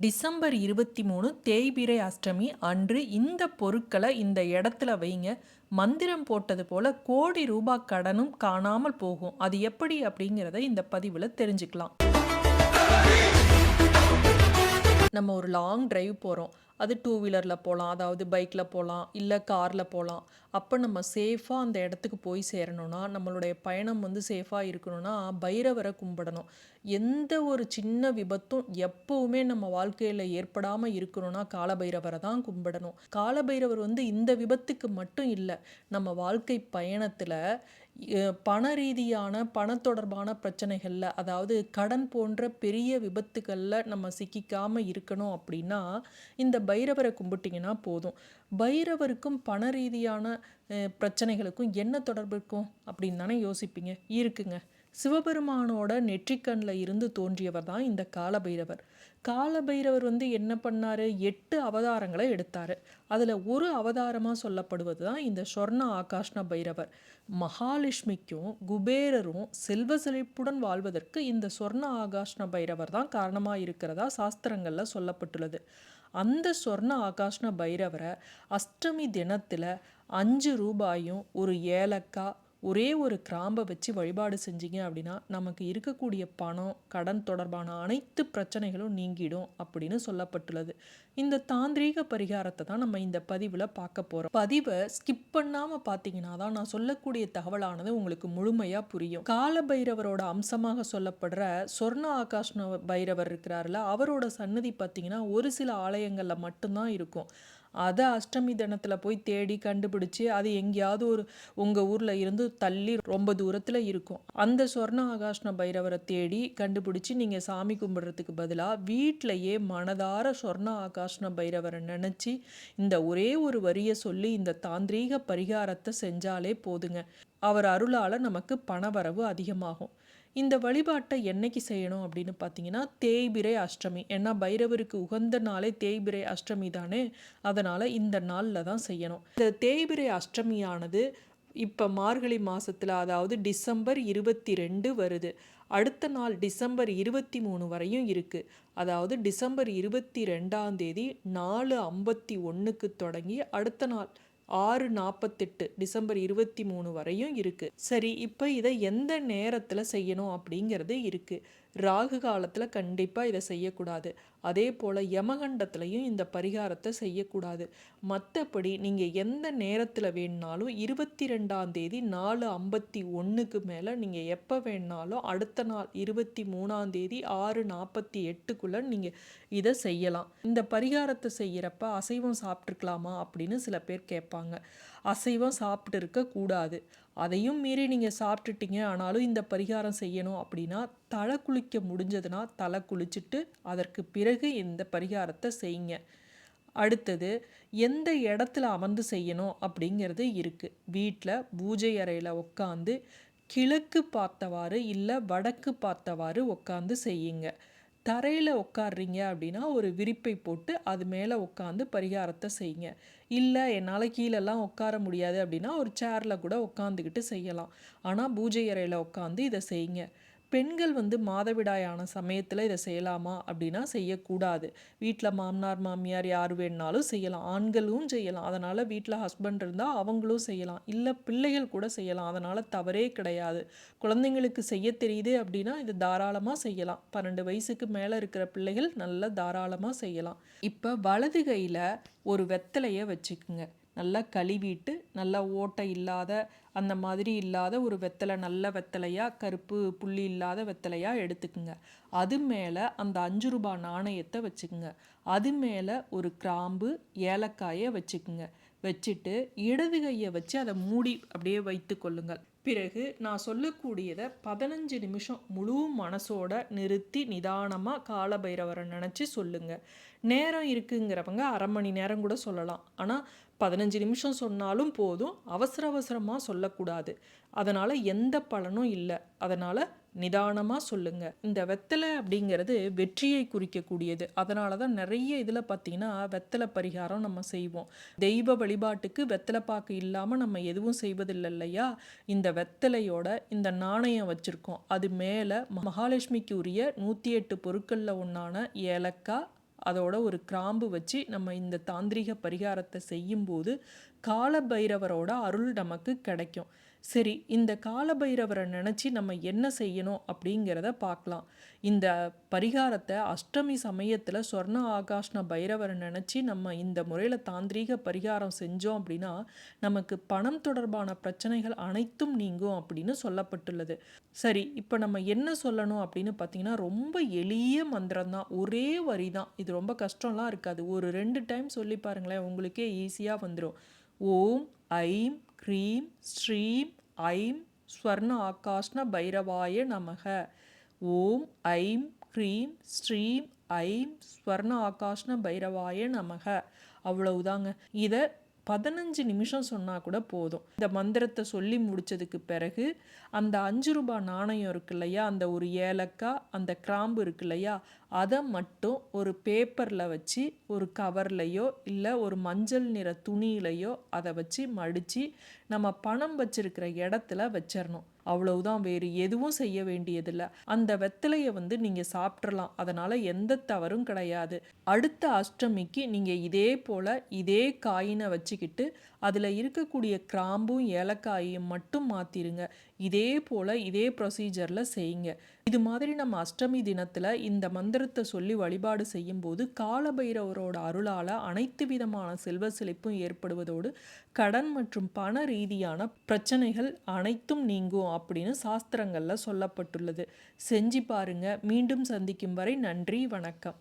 December இருபத்தி மூணு தேய்பிரை அஷ்டமி அன்று இந்த பொருட்களை இந்த இடத்துல வைங்க. மந்திரம் போட்டது போல கோடி ரூபாய் கடனும் காணாமல் போகும். அது எப்படி அப்படிங்கிறத இந்த பதிவில் தெரிஞ்சுக்கலாம். நம்ம ஒரு லாங் டிரைவ் போகிறோம் அது டூ வீலரில் போகலாம் அதாவது பைக்கில் போகலாம் இல்லை காரில் போகலாம் அப்போ நம்ம சேஃபாக அந்த இடத்துக்கு போய் சேரணும்னா நம்மளுடைய பயணம் வந்து சேஃபாக இருக்கணும்னா பைரவரை கும்பிடணும். எந்த ஒரு சின்ன விபத்தும் எப்போவுமே நம்ம வாழ்க்கையில் ஏற்படாமல் இருக்கணும்னா காலபைரவரை தான் கும்பிடணும். காலபைரவர் வந்து இந்த விபத்துக்கு மட்டும் இல்லை நம்ம வாழ்க்கை பயணத்தில் பண ரீதியான பண தொடர்பான பிரச்சனைகளில் அதாவது கடன் போன்ற பெரிய விபத்துகளில் நம்ம சிக்கிக்காமல் இருக்கணும் அப்படின்னா இந்த பைரவரை கும்பிட்டிங்கன்னா போதும். பைரவருக்கும் பண ரீதியான பிரச்சனைகளுக்கும் என்ன தொடர்பு இருக்கும் அப்படின்னு தானே யோசிப்பீங்க? இருக்குங்க. சிவபெருமானோட நெற்றிக்கண்ணில் இருந்து தோன்றியவர் தான் இந்த காலபைரவர். காலபைரவர் வந்து என்ன பண்ணார்? எட்டு அவதாரங்களை எடுத்தார். அதில் ஒரு அவதாரமாக சொல்லப்படுவது தான் இந்த சொர்ண ஆகாஷ்ண பைரவர். மகாலட்சுமிக்கும் குபேரரும் செல்வ செழிப்புடன் வாழ்வதற்கு இந்த சொர்ண ஆகாஷ்ண பைரவர் தான் காரணமாக இருக்கிறதா சாஸ்திரங்களில் சொல்லப்பட்டுள்ளது. அந்த சொர்ண ஆகாஷ்ண பைரவரை அஷ்டமி தினத்தில் அஞ்சு ரூபாயும் ஒரு ஏலக்காய் ஒரே ஒரு கிராம்பை வச்சு வழிபாடு செஞ்சீங்க அப்படின்னா நமக்கு இருக்கக்கூடிய பணம் கடன் தொடர்பான அனைத்து பிரச்சனைகளும் நீங்கிடும் அப்படின்னு சொல்லப்பட்டுள்ளது. இந்த தாந்திரீக பரிகாரத்தை தான் நம்ம இந்த பதிவில் பார்க்க போகிறோம் பதிவை ஸ்கிப் பண்ணாமல் பார்த்தீங்கன்னா தான் நான் சொல்லக்கூடிய தகவலானது உங்களுக்கு முழுமையாக புரியும். கால பைரவரோட அம்சமாக சொல்லப்படுற சொர்ண ஆகாஷ்ண பைரவர் இருக்கிறாருல அவரோட சன்னதி பார்த்தீங்கன்னா ஒரு சில ஆலயங்களில் மட்டும்தான் இருக்கும். அதை அஷ்டமி தினத்தில் போய் தேடி கண்டுபிடிச்சி அது எங்கேயாவது ஒரு உங்கள் ஊரில் இருந்து தள்ளி ரொம்ப தூரத்தில் இருக்கும். அந்த சொர்ண ஆகாஷ்ண பைரவரை தேடி கண்டுபிடிச்சி நீங்கள் சாமி கும்பிட்றதுக்கு பதிலாக வீட்டிலையே மனதார சொர்ண ஆகாஷ்ண பைரவரை நினச்சி இந்த ஒரே ஒரு வரியை சொல்லி இந்த தாந்திரீக பரிகாரத்தை செஞ்சாலே போதுங்க. அவர் அருளால் நமக்கு பணவரவு அதிகமாகும். இந்த வழிபாட்டை என்னைக்கு செய்யணும் அப்படின்னு பார்த்தீங்கன்னா தேய்பிரை அஷ்டமி. ஏன்னா பைரவருக்கு உகந்த நாளே தேய்பிரை அஷ்டமி தானே. அதனால் இந்த நாளில் தான் செய்யணும். இந்த தேய்பிரை அஷ்டமியானது இப்போ மார்கழி மாதத்தில் அதாவது டிசம்பர் இருபத்தி ரெண்டு வருது. அடுத்த நாள் டிசம்பர் இருபத்தி மூணு வரையும் இருக்குது அதாவது டிசம்பர் இருபத்தி ரெண்டாம் தேதி நாலு ஐம்பத்தி ஒன்றுக்கு தொடங்கி அடுத்த நாள் ஆறு நாற்பத்தெட்டு டிசம்பர் இருபத்தி மூணு வரையும் இருக்குது சரி இப்போ இதை எந்த நேரத்தில் செய்யணும் அப்படிங்கிறது இருக்குது ராகு காலத்தில் கண்டிப்பாக இதை செய்யக்கூடாது. அதே போல் யமகண்டத்துலையும் இந்த பரிகாரத்தை செய்யக்கூடாது. மற்றபடி நீங்கள் எந்த நேரத்தில் வேணுனாலும் இருபத்தி ரெண்டாம் தேதி நாலு ஐம்பத்தி ஒன்றுக்கு மேலே நீங்கள் எப்போ வேணுனாலும் அடுத்த நாள் இருபத்தி மூணாம் தேதி ஆறு நாற்பத்தி எட்டுக்குள்ளே நீங்கள் இதை செய்யலாம். இந்த பரிகாரத்தை செய்கிறப்ப அசைவம் சாப்பிட்ருக்கலாமா அப்படின்னு சில பேர் கேட்பாங்க. அசைவம் சாப்பிட்டு இருக்கக்கூடாது அதையும் மீறி நீங்கள் சாப்பிட்டுட்டீங்க. ஆனாலும் இந்த பரிகாரம் செய்யணும் அப்படின்னா தலை குளிக்க முடிஞ்சதுன்னா தலை குளிச்சுட்டு அதற்கு பிறகு இந்த பரிகாரத்தை செய்யுங்க. அடுத்தது எந்த இடத்துல அமர்ந்து செய்யணும் அப்படிங்கிறது இருக்குது வீட்டில் பூஜை அறையில் உட்காந்து கிழக்கு பார்த்தவாறு இல்லை வடக்கு பார்த்தவாறு உட்காந்து செய்யுங்க. தரையில் உட்காடுறீங்க அப்படின்னா ஒரு விரிப்பை போட்டு அது மேலே உட்காந்து பரிகாரத்தை செய்யுங்க. இல்லை என்னால் கீழெல்லாம் உட்கார முடியாது அப்படின்னா ஒரு சேரில் கூட உட்காந்துக்கிட்டு செய்யலாம். ஆனால் பூஜை அறையில் உட்காந்து இதை செய்யுங்க. பெண்கள் வந்து மாதவிடாயான சமயத்தில் இதை செய்யலாமா அப்படின்னா செய்யக்கூடாது. வீட்டில் மாமனார் மாமியார் யார் வேணுனாலும் செய்யலாம். ஆண்களும் செய்யலாம். அதனால் வீட்டில் ஹஸ்பண்ட் இருந்தால் அவங்களும் செய்யலாம். இல்லை பிள்ளைகள் கூட செய்யலாம். அதனால் தவறே கிடையாது. குழந்தைங்களுக்கு செய்ய தெரியுது அப்படின்னா இது தாராளமாக செய்யலாம். பன்னெண்டு வயசுக்கு மேலே இருக்கிற பிள்ளைகள் நல்லா தாராளமாக செய்யலாம். இப்போ வலது கையில் ஒரு வெத்தலையை வச்சுக்குங்க. நல்லா கழுவிட்டு நல்லா ஓட்டை இல்லாத அந்த மாதிரி இல்லாத ஒரு வெத்தலை நல்ல வெத்தலையாக கருப்பு புள்ளி இல்லாத வெத்தலையாக எடுத்துக்குங்க. அது மேலே அந்த அஞ்சு ரூபாய் நாணயத்தை வச்சுக்குங்க. அது மேலே ஒரு கிராம்பு ஏலக்காயை வச்சுக்குங்க. வச்சுட்டு இடது கையை வச்சு அதை மூடி அப்படியே வைத்து கொள்ளுங்கள். பிறகு நான் சொல்லக்கூடியதை பதினஞ்சு நிமிஷம் முழு மனசோட நிறுத்தி நிதானமாக காலபைரவரை நினச்சி சொல்லுங்கள் நேரம் இருக்குங்கிறவங்க அரை மணி நேரம் கூட சொல்லலாம். ஆனால் பதினஞ்சு நிமிஷம் சொன்னாலும் போதும் அவசர அவசரமாக சொல்லக்கூடாது. அதனால் எந்த பலனும் இல்லை. அதனால் நிதானமாக சொல்லுங்க. இந்த வெத்தலை அப்படிங்கிறது வெற்றியை குறிக்கக்கூடியது. அதனால தான் நிறைய இதில் பார்த்தீங்கன்னா வெத்தலை பரிகாரம் நம்ம செய்வோம். தெய்வ வழிபாட்டுக்கு வெத்தலை பாக்கு இல்லாமல் நம்ம எதுவும் செய்வதில்லை இல்லையா? இந்த வெத்தலையோட இந்த நாணயம் வச்சுருக்கோம். அது மேலே மகாலட்சுமிக்கு உரிய நூற்றி எட்டு பொருட்களில் ஒன்றான ஏலக்காய் அதோட ஒரு கிராம்பு வச்சு நம்ம இந்த தாந்திரிக பரிகாரத்தை செய்யும்போது காலபைரவரோட அருள் நமக்கு கிடைக்கும். சரி இந்த காலபைரவரை நினச்சி நம்ம என்ன செய்யணும் அப்படிங்கிறத பார்க்கலாம். இந்த பரிகாரத்தை அஷ்டமி சமயத்தில் சொர்ண ஆகாஷ்ண பைரவரை நினச்சி நம்ம இந்த முறையில் தாந்திரீக பரிகாரம் செஞ்சோம் அப்படின்னா நமக்கு பணம் தொடர்பான பிரச்சனைகள் அனைத்தும் நீங்கும் அப்படின்னு சொல்லப்பட்டுள்ளது. சரி இப்போ நம்ம என்ன சொல்லணும் அப்படின்னு பார்த்தீங்கன்னா ரொம்ப எளிய மந்திரம் தான். ஒரே வரி தான். இது ரொம்ப கஷ்டம்லாம் இருக்காது. ஒரு ரெண்டு டைம் சொல்லி பாருங்களேன் உங்களுக்கே ஈஸியாக வந்துடும் ஓம் ஐம் க்ரீம் ஸ்ரீம் ஐம் ஸ்வர்ண ஆகாஷ்ண பைரவாய நமக. ஓம் ஐம் க்ரீம் ஸ்ரீம் ஐம் ஸ்வர்ண ஆகாஷ்ண பைரவாய நமக. அவ்வளவுதாங்க. இதை பதினஞ்சு நிமிஷம் சொன்னால் கூட போதும். இந்த மந்திரத்தை சொல்லி முடிச்சதுக்கு பிறகு அந்த அஞ்சு ரூபாய் நாணயம் இருக்கு இல்லையா அந்த ஒரு ஏலக்காய் அந்த கிராம்பு இருக்கு இல்லையா அதை மட்டும் ஒரு பேப்பரில் வச்சு ஒரு கவர்லையோ இல்லை ஒரு மஞ்சள் நிற துணியிலையோ அதை வச்சு மடித்து நம்ம பணம் வச்சிருக்கிற இடத்துல வச்சிடணும் அவ்வளவுதான் வேறு எதுவும் செய்ய வேண்டியதில்லை. அந்த வெத்தலையை வந்து நீங்கள் சாப்பிட்றலாம் அதனால் எந்த தவறும் கிடையாது. அடுத்த அஷ்டமிக்கு நீங்கள் இதே போல் இதே காயினை வச்சுக்கிட்டு அதில் இருக்கக்கூடிய கிராம்பும் ஏலக்காயும் மட்டும் மாற்றிடுங்க இதே போல் இதே ப்ரொசீஜரில் செய்யுங்க. இது மாதிரி நம்ம அஷ்டமி தினத்தில் இந்த மந்திரத்தை சொல்லி வழிபாடு செய்யும்போது காலபைரவரோட அருளால் அனைத்து விதமான செல்வ செழிப்பும் ஏற்படுவதோடு கடன் மற்றும் பண ரீதியான பிரச்சனைகள் அனைத்தும் நீங்கும் அப்படின்னு சாஸ்திரங்களில் சொல்லப்பட்டுள்ளது. செஞ்சு பாருங்க. மீண்டும் சந்திக்கும் வரை நன்றி வணக்கம்.